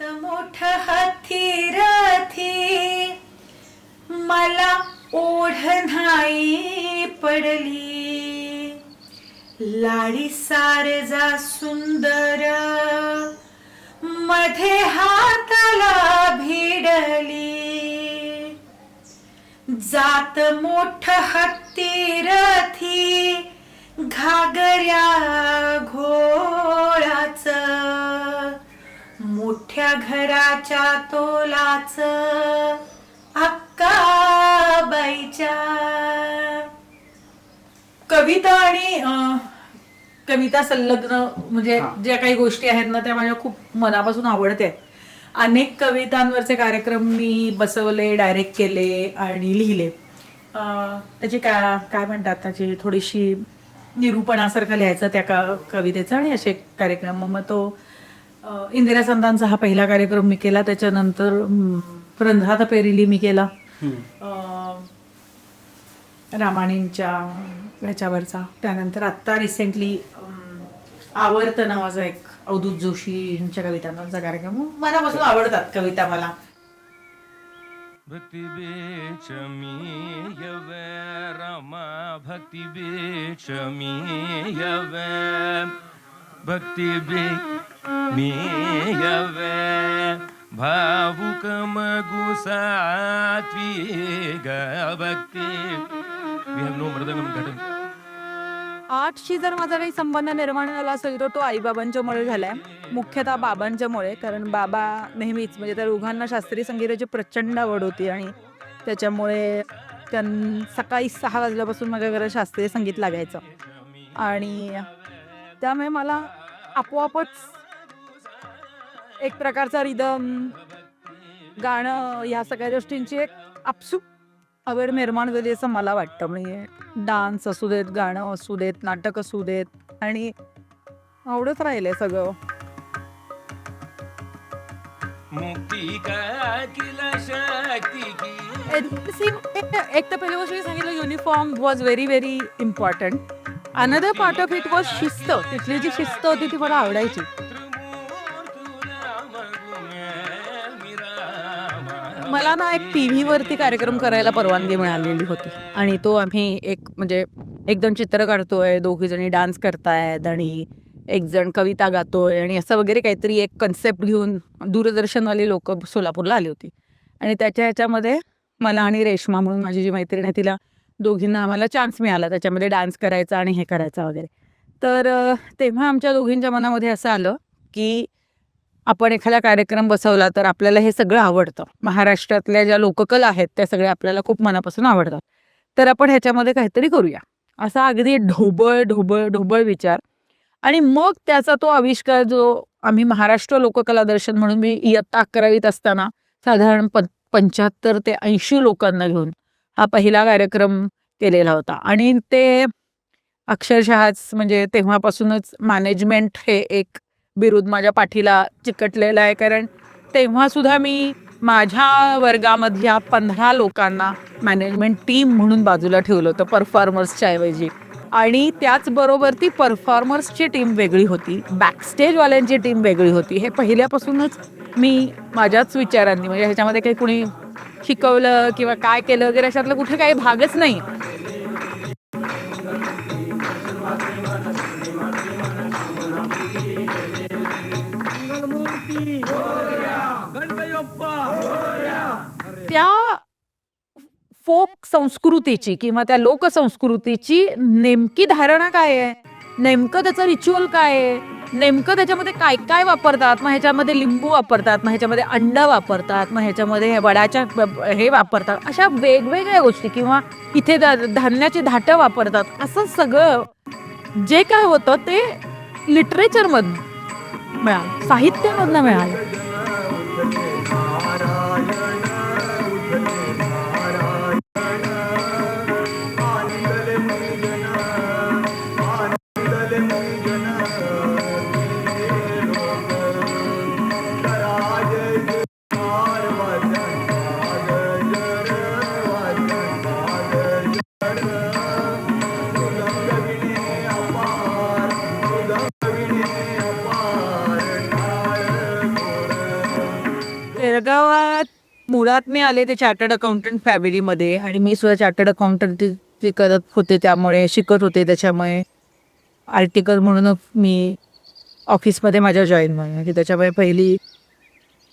जात मोठ हाती रथी. मला ओढ नाही पडली. लाडी सारजा सुंदर. मध्ये हाताला भिडली. जात मोठ हत्ती रथी घागऱ्या घोळाच. मोठ्या घराच्या तोलाच अक्काबाईच्या कविता आणि कविता संलग्न म्हणजे ज्या काही गोष्टी आहेत ना त्या माझ्या खूप मनापासून आवडत्या आहेत अनेक कवितांवरचे कार्यक्रम मी बसवले डायरेक्ट केले आणि लिहिले. अं, त्याची काय काय म्हणतात त्याची थोडीशी निरूपणासारखं लिहायचं त्या का कवितेचं आणि असे कार्यक्रम. मग तो इंदिरा संतांचा हा पहिला कार्यक्रम मी केला. त्याच्यानंतर अं, रंधात पेरिली मी केला. अं, रामाणींच्या ह्याच्यावरचा. त्यानंतर आत्ता रिसेंटली आवर्त नावाचा एक अवधूत जोशींच्या कवितांवरचा कार्यक्रम. मनापासून आवडतात कविता मला. भक्ति बेच मी यवे रमा भक्ति बेच मी यवे. भक्ति बे मी यवे भावुक ग भक्ति वी हॅव नो मृदंगम आर्टशी जर माझा काही संबंध निर्माण झाला असेल तर तो आईबाबांच्यामुळे झालाय. मुख्यतः बाबांच्यामुळे कारण बाबा नेहमीच म्हणजे त्या दोघांना शास्त्रीय संगीताची प्रचंड आवड होती आणि त्याच्यामुळे त्यां सकाळी सहा वाजल्यापासून माझ्या घरात शास्त्रीय संगीत लागायचं. आणि त्यामुळे मला आपोआपच एक प्रकारचा रिदम गाणं ह्या सगळ्या गोष्टींची एक आपसूक आवड निर्माण झाली असं मला वाटतं. म्हणजे डान्स असू देत गाणं असू देत नाटक असू देत आणि आवडत राहिले सगळं. मुक्ती का किला शक्ती की? एक एक तर पहिली गोष्ट मी सांगितलं uniform was very very important another part of it was शिस्त. तिथली जी शिस्त होती ती मला आवडायची. मला ना एक टी व्हीवरती कार्यक्रम करायला परवानगी मिळालेली होती. आणि तो आम्ही एक म्हणजे एकदम चित्र काढतोय दोघी जणी डान्स करतायत आणि एक जण कविता गातोय आणि असं वगैरे काहीतरी एक कन्सेप्ट घेऊन दूरदर्शनवाली लोक सोलापूरला आली होती. आणि त्याच्या ह्याच्यामध्ये मला आणि रेश्मा म्हणून माझी जी मैत्रीण आहे तिला दोघींना आम्हाला चान्स मिळाला. त्याच्यामध्ये डान्स करायचा आणि हे करायचा वगैरे. तर तेव्हा आमच्या दोघींच्या मनामध्ये असं आलं की आपण एखादा कार्यक्रम बसवला तर आपल्याला हे सगळं आवडतं. महाराष्ट्रातल्या ज्या लोककला आहेत त्या सगळ्या आपल्याला खूप मनापासून आवडतात. तर आपण ह्याच्यामध्ये काहीतरी करूया. असा अगदी ढोबळ ढोबळ ढोबळ विचार. आणि मग त्याचा तो आविष्कार जो आम्ही महाराष्ट्र लोककला दर्शन म्हणून मी इयत्ता अकरावीत असताना साधारण प पंच्याहत्तर ते ऐंशी लोकांना घेऊन हा पहिला कार्यक्रम केलेला होता. आणि ते अक्षरशःच म्हणजे तेव्हापासूनच मॅनेजमेंट हे एक बिरुद माझ्या पाठीला चिकटलेलं आहे. कारण तेव्हासुद्धा मी माझ्या वर्गामधल्या पंधरा लोकांना मॅनेजमेंट टीम म्हणून बाजूला ठेवलं होतं परफॉर्मर्सच्या ऐवजी. आणि त्याचबरोबर ती परफॉर्मर्सची टीम वेगळी होती. बॅकस्टेजवाल्यांची टीम वेगळी होती. हे पहिल्यापासूनच मी माझ्याच विचारांनी म्हणजे ह्याच्यामध्ये काही कुणी शिकवलं किंवा काय केलं वगैरे अशातलं कुठे काही भागच नाही. फोक संस्कृतीची किंवा त्या लोकसंस्कृतीची नेमकी धारणा काय आहे? नेमकं त्याचं रिच्युअल काय आहे? नेमकं त्याच्यामध्ये काय काय वापरतात? मग ह्याच्यामध्ये लिंबू वापरतात मग ह्याच्यामध्ये अंड वापरतात मग ह्याच्यामध्ये वडाच्या हे वापरतात. अशा वेगवेगळ्या गोष्टी किंवा इथे धान्याची धाटं वापरतात. असं सगळं जे काय होतं ते लिटरेचरमधनं मिळालं. साहित्यामधनं मिळालं. मुळात मी आले ते चार्टर्ड अकाउंटंट फॅमिलीमध्ये आणि मी सुद्धा चार्टर्ड अकाउंटंट करत होते त्यामुळे शिकत होते त्याच्यामुळे. आर्टिकल म्हणून मी ऑफिसमध्ये माझ्या जॉईन म्हणजे की त्याच्यामुळे पहिली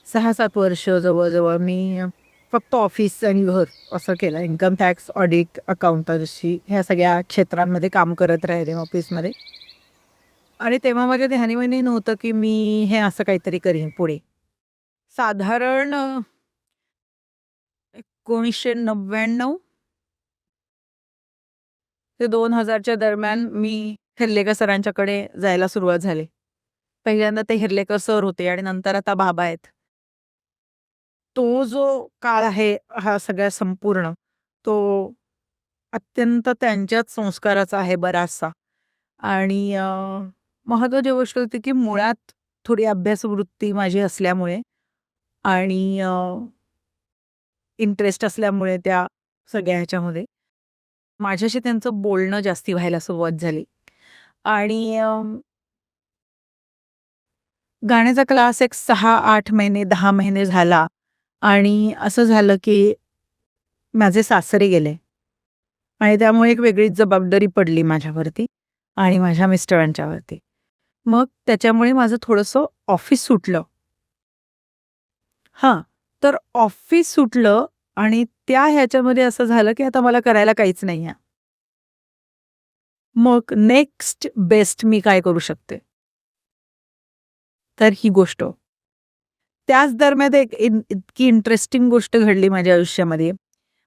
सहा सात वर्ष जवळजवळ मी फक्त ऑफिस आणि घर असं केलं. इन्कम टॅक्स ऑडिट अकाउंटन्सी ह्या सगळ्या क्षेत्रांमध्ये काम करत राहिले ऑफिसमध्ये आणि तेव्हा माझ्या ध्यानीमध्ये नव्हतं की मी हे असं काहीतरी करीन पुढे. साधारण एकोणीसशे नव्याण्णव? ते दोन हजारच्या दरम्यान मी हिरलेकर सरांच्याकडे जायला सुरुवात झाली. पहिल्यांदा ते हिरलेकर सर होते आणि नंतर आता बाबा आहेत. तो जो काळ आहे हा सगळ्या संपूर्ण तो अत्यंत त्यांच्याच संस्काराचा आहे बराचसा. आणि महत्वाची महत्त्वाची गोष्ट होती की मुळात थोडी अभ्यासवृत्ती माझी असल्यामुळे आणि इंटरेस्ट असल्यामुळे त्या सगळ्या ह्याच्यामध्ये. माझ्याशी त्यांचं बोलणं जास्ती व्हायला सुरुवात झाली. आणि गाण्याचा क्लास एक सहा आठ महिने दहा महिने झाला. आणि असं झालं की माझे सासरे गेले. आणि त्यामुळे एक वेगळीच जबाबदारी पडली माझ्यावरती आणि माझ्या मिस्टरांच्यावरती. मग त्याच्यामुळे माझं थोडंसं ऑफिस सुटलं. हां. तर ऑफिस सुटलं आणि त्या ह्याच्यामध्ये असं झालं की आता मला करायला काहीच नाही आहे मग नेक्स्ट बेस्ट मी काय करू शकते? तर ही गोष्ट. त्याच दरम्यान एक इतकी इंटरेस्टिंग गोष्ट घडली माझ्या आयुष्यामध्ये.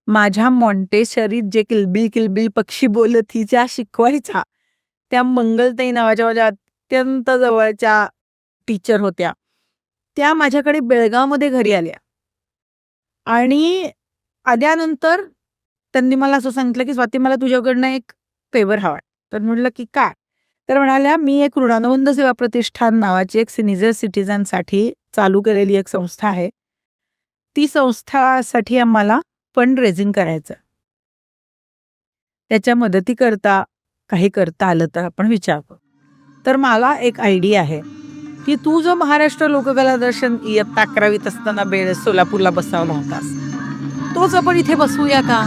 माझ्या मॉन्टेशरीत जे किलबिल किलबिल पक्षी बोलत ही ज्या शिकवायच्या त्या मंगलताई नावाच्या माझ्या अत्यंत जवळच्या टीचर होत्या. त्या माझ्याकडे बेळगावमध्ये घरी आल्या. आणि आल्यानंतर त्यांनी मला असं सांगितलं की स्वाती मला तुझ्याकडनं एक फेवर हवा तर म्हटलं की काय तर म्हणाल्या मी एक ऋणानुबंध सेवा प्रतिष्ठान नावाची एक सिनियर सिटीजनसाठी चालू केलेली एक संस्था आहे. ती संस्थासाठी आम्हाला फंड रेझिंग करायचं त्याच्या मदतीकरता काही करता आलं तर आपण विचार करू. तर मला एक आयडिया आहे. की तू जो महाराष्ट्र लोककला दर्शन इयत्ता अकरावीत असताना बेळ सोलापूरला बसवला होतास तोच आपण इथे बसूया का?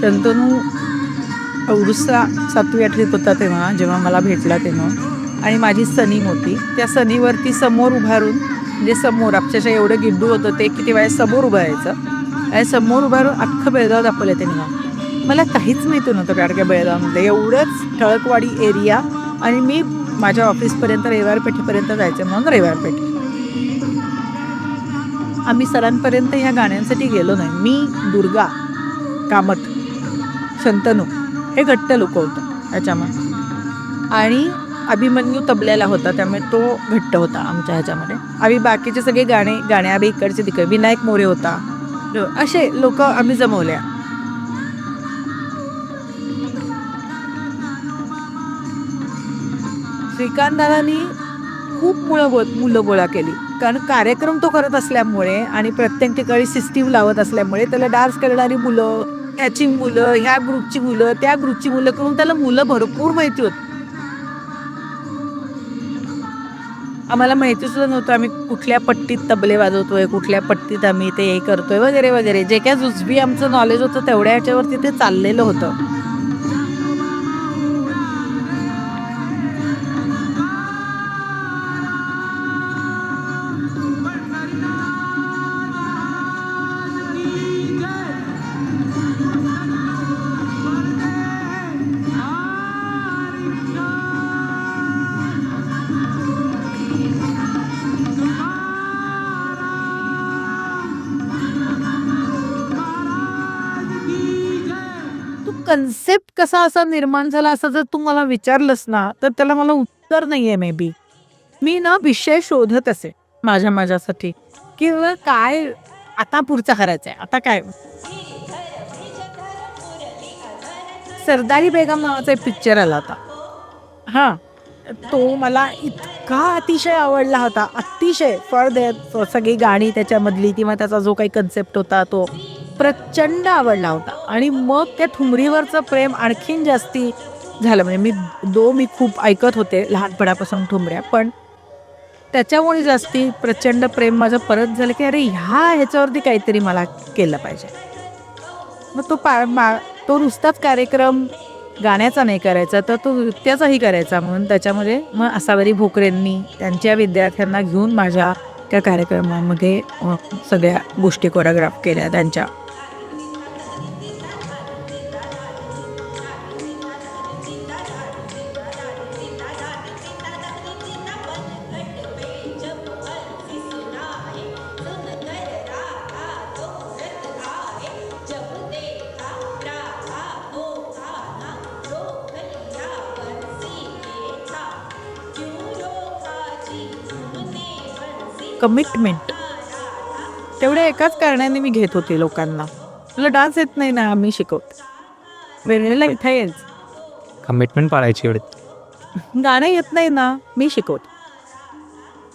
शंतनू अवडुसा सातवी आठवीत होता तेव्हा जेव्हा मला भेटला तेव्हा. आणि माझी सनीम होती. त्या सनीवरती समोर उभारून म्हणजे समोर अक्षरशः एवढं गिड्डू होतं ते किती वेळा समोर उभं राहायचं. आणि समोर उभारून अख्खं बेळगाव दाखवलं त्यांनी मला. काहीच माहिती नव्हतं का बेळगावमध्ये. एवढंच ठळकवाडी एरिया आणि मी माझ्या ऑफिसपर्यंत रविवारपेठेपर्यंत जायचं म्हणून रविवारपेठ. आम्ही सरांपर्यंत ह्या गाण्यांसाठी गेलो नाही. मी दुर्गा कामत शंतनू हे घट्ट लोक होतं त्याच्यामध्ये आणि अभिमन्यू तबल्याला होता त्यामुळे तो घट्ट होता आमच्या ह्याच्यामध्ये. आम्ही बाकीचे सगळे गाणे गाणे आम्ही इकडचे तिकडे विनायक मोरे होता. असे लोक आम्ही जमवल्या. श्रीकांतदादांनी खूप मुलं गो मुलं गोळा केली. कारण कार्यक्रम तो करत असल्यामुळे आणि प्रत्येक ठिकाणी सिस्टीम लावत असल्यामुळे त्याला डान्स करणारी मुलं ह्याची मुलं ह्या ग्रुपची मुलं त्या ग्रुपची मुलं करून त्याला मुलं भरपूर माहिती होती. आम्हाला माहिती सुद्धा नव्हतं आम्ही कुठल्या पट्टीत तबले वाजवतोय कुठल्या पट्टीत आम्ही ते हे करतोय वगैरे वगैरे. जे काय जुजबी आमचं नॉलेज होतं तेवढ्या ह्याच्यावरती ते चाललेलं होतं. कन्सेप्ट कसा असा निर्माण झाला असं जर तू मला विचारलंस ना तर त्याला मला उत्तर नाही आहे मे बी मी ना विषय शोधत असे माझ्या माझ्यासाठी. किंवा काय आता पुढचा करायचं आहे आता काय? सरदारी बेगम नावाचा एक पिक्चर आला होता. हां. तो मला इतका अतिशय आवडला होता. अतिशय. फॉर दे सगळी गाणी त्याच्यामधली किंवा त्याचा जो काही कन्सेप्ट होता तो. प्रचंड आवडला होता. आणि मग त्या ठुमरीवरचं प्रेम आणखीन जास्ती झालं. म्हणजे मी दो मी खूप ऐकत होते लहानपणापासून ठुमऱ्या. पण त्याच्यामुळे जास्ती प्रचंड प्रेम माझं परत झालं की अरे ह्या ह्याच्यावरती काहीतरी मला केलं पाहिजे. मग तो पा मा तो नुसताच कार्यक्रम गाण्याचा नाही करायचा तर तो नृत्याचाही करायचा. म्हणून त्याच्यामध्ये मग असावरी भोकरेंनी त्यांच्या विद्यार्थ्यांना घेऊन माझ्या त्या कार्यक्रमामध्ये सगळ्या गोष्टी कोरिओग्राफ केल्या त्यांच्या. कमिटमेंट तेवढ्या एकाच कारणाने मी घेत होते लोकांना. तुला डान्स येत नाही ना आम्ही शिकवते. वेळेला इथे येईल कमिटमेंट पाळायची एवढी. गाणं येत नाही ना मी शिकवते.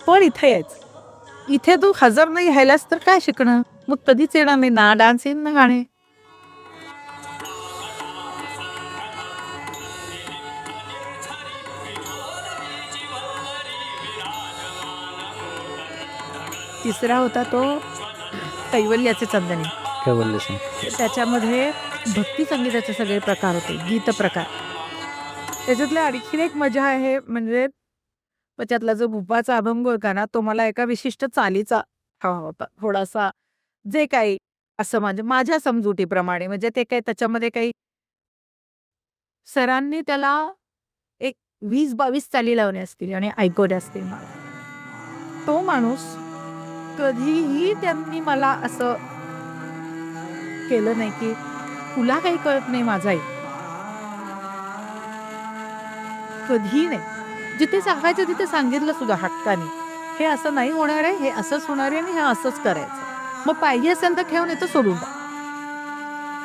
पण इथे यायचं. इथे तू हजर नाही राहिलास तर काय शिकणं? मग कधीच येणार नाही ना डान्स येईल ना गाणे. तिसरा होता तो कैवल्याचे चंदनी. नाही त्याच्यामध्ये भक्ती संगीताचे सगळे प्रकार होते गीत प्रकार. त्याच्यातल्या आणखीन एक मजा आहे म्हणजे त्याच्यातला जो भूपाचा अभंग होता ना तो मला एका विशिष्ट चालीचा हवा होता. थोडासा जे काही असं म्हणजे माझ्या समजुतीप्रमाणे म्हणजे ते काही त्याच्यामध्ये काही सरांनी त्याला एक वीस बावीस चाली लावणे असतील आणि ऐकवल्या असतील मला. तो माणूस कधीही त्यांनी मला असं केलं नाही की तुला काही कळत नाही माझा आई कधी नाही. जिथे सांगायचं तिथे सांगितलं सुद्धा हक्काने. हे असं नाही होणार आहे हे असंच होणार आहे आणि हे असंच करायचं. मग पाहिजे असेल तर ठेवून येतं सोडून द्या.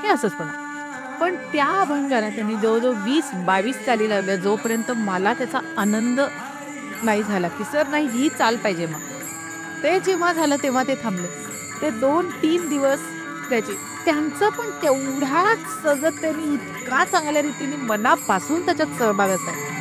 हे असंच होणार. पण त्या अभंगाला त्यांनी जवळजवळ वीस बावीस चाली लावल्या जोपर्यंत मला त्याचा आनंद नाही झाला की सर नाही ही चाल पाहिजे मग. ते जेव्हा झालं तेव्हा ते थांबले. ते दोन तीन दिवस त्याचे. त्यांचं पण तेवढाच सजत त्यांनी इतका चांगल्या रीतीने मनापासून त्याच्यात सहभाग असायचा.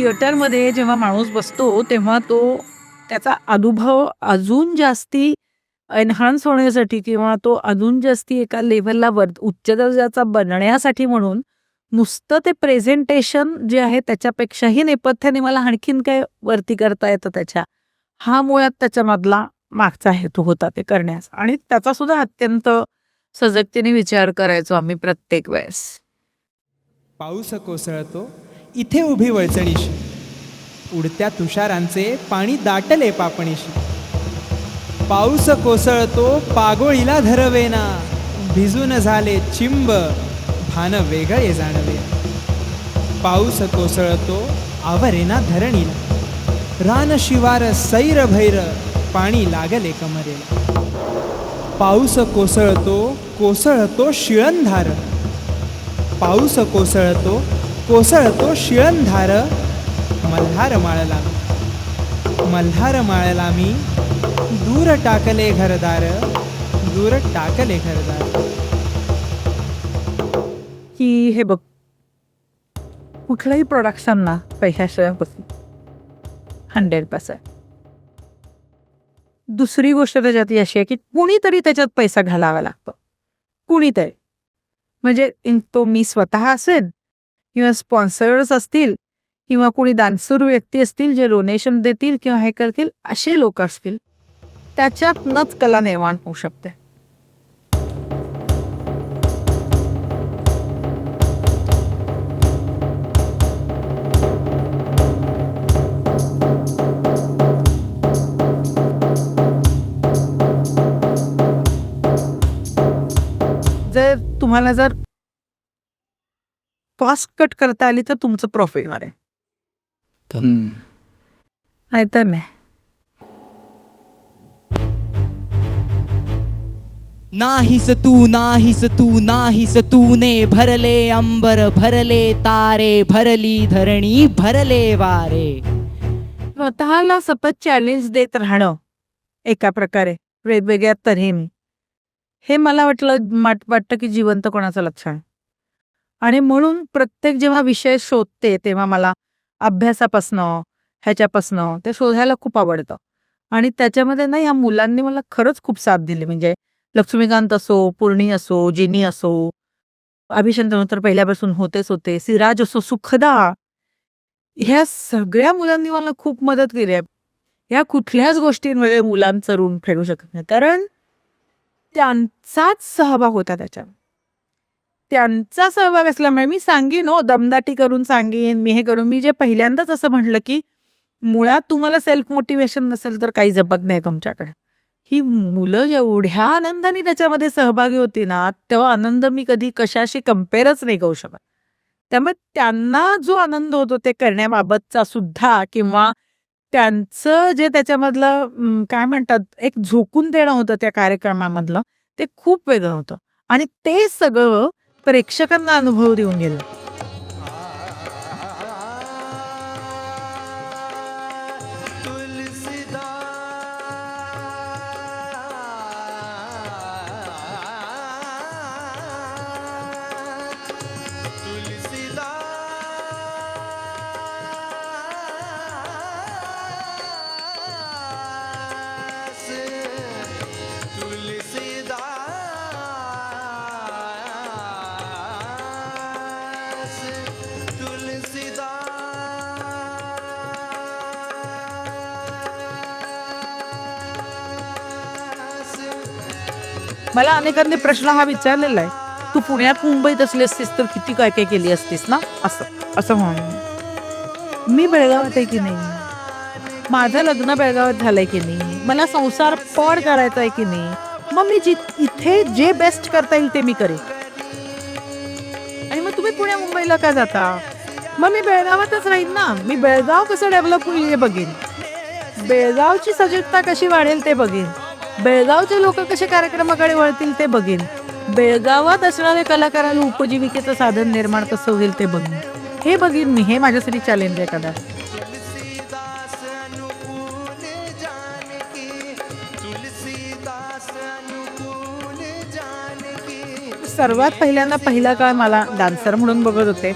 थिएटरमध्ये जेव्हा माणूस बसतो तेव्हा तो त्याचा अनुभव अजून जास्ती एनहान्स होण्यासाठी किंवा तो अजून जास्ती एका लेव्हलला वर उच्च दर्जाचा बनण्यासाठी म्हणून नुसतं ते प्रेझेंटेशन जे आहे त्याच्यापेक्षाही नेपथ्याने मला आणखीन काय वरती करता येतं त्याच्या हा मुळात त्याच्यामधला मागचा हेतू होता ते करण्यास आणि त्याचा सुद्धा अत्यंत सजगतेने विचार करायचो आम्ही प्रत्येक वेळेस. पाऊस कोसळतो इथे उभी वळचणीशी. उडत्या तुषारांचे पाणी दाटले पापणीशी. पाऊस कोसळतो पागोळीला धरवेना. भिजून झाले चिंब भान वेगळे जाणवे. पाऊस कोसळतो आवरेना धरणीला. रान शिवार सैर भैर पाणी लागले कमरेला. पाऊस कोसळतो कोसळतो शिळंधार. पाऊस कोसळतो कोसळतो शिळंधार मल्हार माळला. मल्हार माळला मी दूर टाकले घरदार दूर टाकले घरदार. की हे बघ. कुठलंही प्रोडक्शन ना पैशाशिवाय बसून हंड्रेड पर्सेंट दुसरी गोष्ट त्याच्यात अशी आहे की कुणीतरी त्याच्यात पैसा घालावा लागतो. कुणीतरी. म्हणजे तो मी स्वतः असेल किंवा स्पॉन्सर्स असतील किंवा कुणी दानसूर व्यक्ती असतील जे डोनेशन देतील किंवा हे करतील असे लोक असतील त्याच्यातनंच कला निर्माण होऊ शकते. जर तुम्हाला जर कॉस्ट कट करता आली तर तुमचं प्रॉफिट होणार आहे. नाहीतर नाही. नाहीस तू नाहीस तू नाहीस तूने भरले अंबर भरले तारे भरली धरणी भरले वारे. स्वतःला सतत चॅलेंज देत राहणं एका प्रकारे वेगवेगळ्या तऱ्हेने. हे मला वाटलं वाटतं की जिवंत कोणाचं लक्षण आहे. आणि म्हणून प्रत्येक जेव्हा विषय शोधते तेव्हा मला अभ्यासापासनं ह्याच्यापासनं ते शोधायला खूप आवडतं. आणि त्याच्यामध्ये ना या मुलांनी मला खरंच खूप साथ दिली. म्हणजे लक्ष्मीकांत असो पूर्णी असो जिनी असो अभिशंतन तर पहिल्यापासून होतेच होते सिराज असो सुखदा ह्या सगळ्या मुलांनी मला खूप मदत केली आहे. ह्या कुठल्याच गोष्टींमध्ये मुलांचं ऋण फेडू शकत नाही. कारण त्यांचाच सहभाग होता त्याच्यात त्यांचा सहभाग असल्यामुळे मी सांगेन हो दमदाटी करून सांगेन मी हे करून. मी जे पहिल्यांदाच असं म्हटलं की मुळात तुम्हाला सेल्फ मोटिवेशन नसेल तर काही जपत नाही तुमच्याकडे. ही मुलं जेवढ्या आनंदाने त्याच्यामध्ये सहभागी होती ना तेव्हा आनंद मी कधी कशाशी कम्पेअरच नाही करू शकत. त्यामुळे त्यांना जो आनंद होतो ते करण्याबाबतचा सुद्धा किंवा त्यांचं जे त्याच्यामधलं काय म्हणतात एक झोकून देणं होतं त्या कार्यक्रमामधलं ते खूप वेगळं होतं. आणि ते सगळं പ്രേക്ഷകർ അനുഭൂതി ഉണ്ടില്ല. मला अनेकांनी प्रश्न हा विचारलेला आहे तू पुण्यात मुंबईत असली असतीस तर किती काय काय केली असतीस ना? असं. असं म्हणून मी बेळगावात आहे की नाही? माझं लग्न बेळगावात झालंय की नाही? मला संसार पड करायचा आहे की नाही? मग मी जि इथे जे बेस्ट करता येईल ते मी करेन. आणि मग तुम्ही पुण्या मुंबईला का जाता? मग मी बेळगावातच राहीन ना. मी बेळगाव कसं डेव्हलप होईल हे बघेन. बेळगावची सजगता कशी वाढेल ते बघेन. बेळगावचे लोक कसे कार्यक्रमाकडे वळतील ते बघेन. बेळगावात असणाऱ्या कलाकारांना उपजीविकेचं साधन निर्माण कसं होईल ते बघेन. हे बघेन मी हे माझ्यासाठी चॅलेंज आहे कदा सर्वात पहिल्यांदा पहिला काळ मला डान्सर म्हणून बघत होते.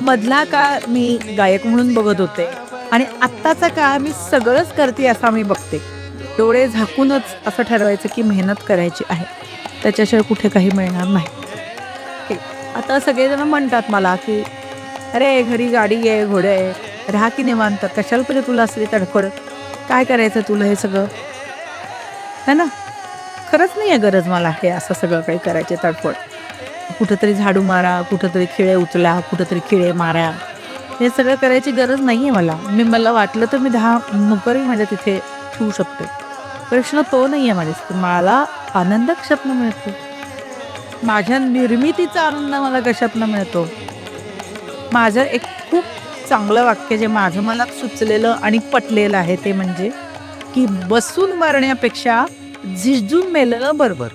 मधला काळ मी गायक म्हणून बघत होते. आणि आत्ताचा काळ मी सगळंच करते असा मी बघते. डोळे झाकूनच असं ठरवायचं की मेहनत करायची आहे. त्याच्याशिवाय कुठे काही मिळणार नाही. हे, आता सगळेजण म्हणतात मला की अरे घरी गाडी आहे घोडे आहे. राहा की निवांत. कशाला पहिले तुला असली तडफड काय करायचं तुला हे सगळं? है ना? खरंच नाही आहे गरज मला हे असं सगळं काही करायचे तडफड कुठंतरी झाडू मारा कुठंतरी खिळे उचला कुठंतरी खिळे मारा. हे सगळं करायची गरज नाही आहे मला. मी मला वाटलं तर मी दहा नोकरी माझ्या तिथे ठेवू शकते. प्रश्न तो नाही आहे माझ्या मला आनंद कशातनं मिळतो? माझ्या निर्मितीचा आनंद मला कशातनं मिळतो? माझं एक खूप चांगलं वाक्य जे माझं मला सुचलेलं आणि पटलेलं आहे ते म्हणजे की बसून मरण्यापेक्षा झिजून मेलेलं बरोबर.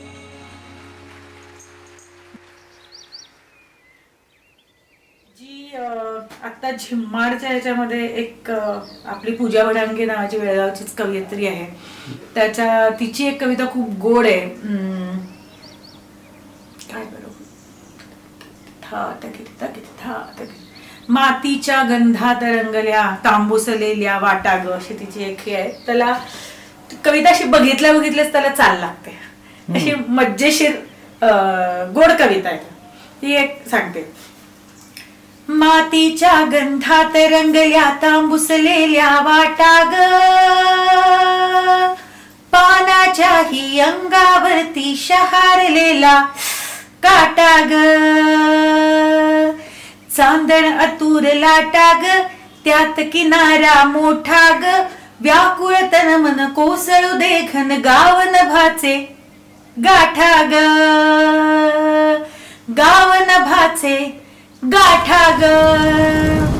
आता झिम्माडच्या ह्याच्यामध्ये एक आपली पूजा वडांगे नावाची बेळगावचीच कवयित्री आहे. त्याच्या तिची एक कविता खूप गोड आहे. काय बरोबर. मातीच्या गंधात रंगल्या तांबूसलेल्या वाटा ग अशी तिची एक हे आहे. त्याला कविता अशी बघितल्या बघितल्याच त्याला चाल लागते. अशी मज्जेशीर अ, गोड कविता आहे. ती एक सांगते. मातीच्या गंधात रंगल्या तांबुसलेल्या वाटा ग पानाच्याही अंगावरती शहारलेला काटा ग चांदण अतुर लाटा ग त्यात किनारा मोठा ग व्याकुळ तन मन कोसळू दे घन गावन भाचे. गाठा ग गावन भाचे. गाठा ग